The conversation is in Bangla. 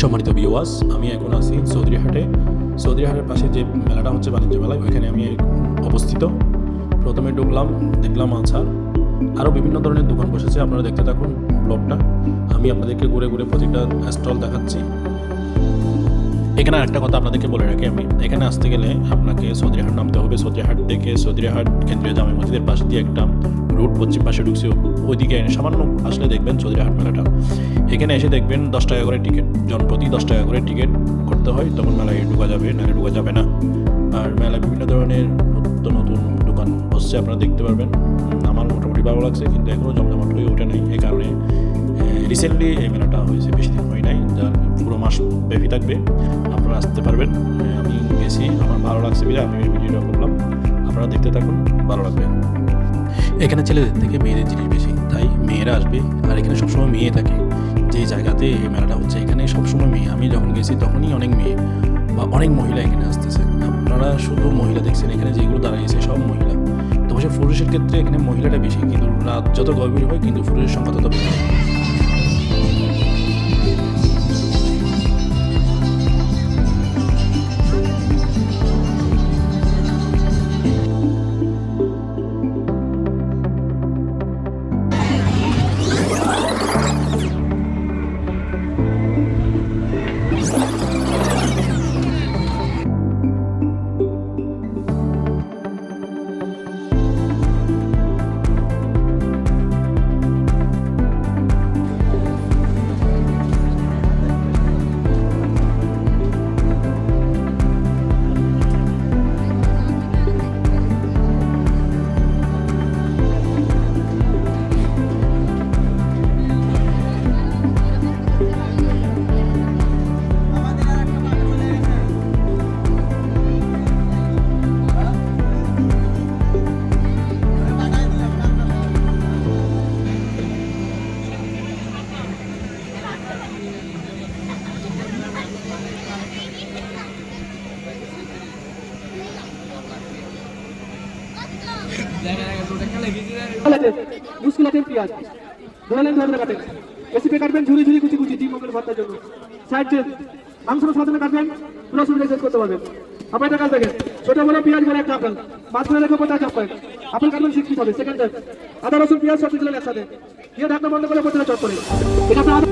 সম্মানিত বিওয়াস আমি এখন আছি চৌধুরীহাটে। চৌধুরীহাটের পাশে যে মেলাটা হচ্ছে বাণিজ্য মেলা, ওইখানে আমি অবস্থিত। প্রথমে ঢুকলাম, দেখলাম আনসার আরও বিভিন্ন ধরনের দোকান বসেছে, আপনারা দেখতে থাকুন ব্লগটা। আমি আপনাদেরকে ঘুরে ঘুরে প্রতিটা স্টল দেখাচ্ছি। এখানে একটা কথা আপনাদেরকে বলে রাখি আমি। এখানে আসতে গেলে আপনাকে সদরিহাট নামতে হবে। সদরিহাট থেকে সদরিহাট কেন্দ্রীয় জামে মসজিদের পাশ দিয়ে একটা রুট পশ্চিম পাশে ঢুকছে। ওইদিকে সামান্য আসলে দেখবেন সদরিহাট মেলাটা। এখানে এসে দেখবেন দশ টাকা করে টিকিট। জনপ্রতি দশ টাকা করে টিকিট করতে হয়। তখন মেলায় ঢোকা যাবে, নাহলে ঢোকা যাবে না। আর মেলায় বিভিন্ন ধরনের বসছে আপনারা দেখতে পারবেন। আমার মোটামুটি ভালো লাগছে, কিন্তু এখনও জমজমাট হয়ে ওঠে নাই। এই কারণে রিসেন্টলি এই মেলাটা হয়েছে, বেশি দিন হয় নাই, যার পুরো মাস ব্যাপী থাকবে। আপনারা আসতে পারবেন। আমি গেছি, আমার ভালো লাগছে বিধে আমি ভিডিওটা করলাম। আপনারা দেখতে থাকুন, ভালো লাগবে। এখানে ছেলেদের থেকে মেয়েদের জিনিস বেশি, তাই মেয়েরা আসবে, আর এখানে সবসময় মেয়ে থাকে। যে জায়গাতে এই মেলাটা হচ্ছে, এখানে সবসময় মেয়ে। আমি যখন গেছি, তখনই অনেক মেয়ে বা অনেক মহিলা এখানে আসতেছে। আপনারা শুধু মহিলা দেখছেন, এখানে যেগুলো দাঁড়িয়েছে সব মহিলা। তো সে পুরুষের ক্ষেত্রে এখানে মহিলাটা বেশি কিন্তু যত গভীর হয়, কিন্তু পুরুষের সংখ্যা তত বেশি। মুশকিলাতের পেঁয়াজ। ধরালেন ধরে কাটেন রেসিপি কাটবেন ঝুড়ি ঝুড়ি কুচি কুচি, ডিম ওগুলো ভর্তার জন্য। সাইড চেন মাংস সাজানো কাটবেন, পুরো সুবিধা শেষ করতে পারবেন। আপনার এটা কাজ দেখেন ছোট বড় পেঁয়াজ বলে একটা আপেল মাঝখানে রেখে পঞ্চাশ আপেল আপেল কাটবেন, শিখতে হবে। সেকেন্ড টাইম আদা, রসুন, পেঁয়াজ সব দিলেন একসাথে। দিয়ে ঢাকনা বন্ধ করে প্রতিটা চট করে। এটা আপনার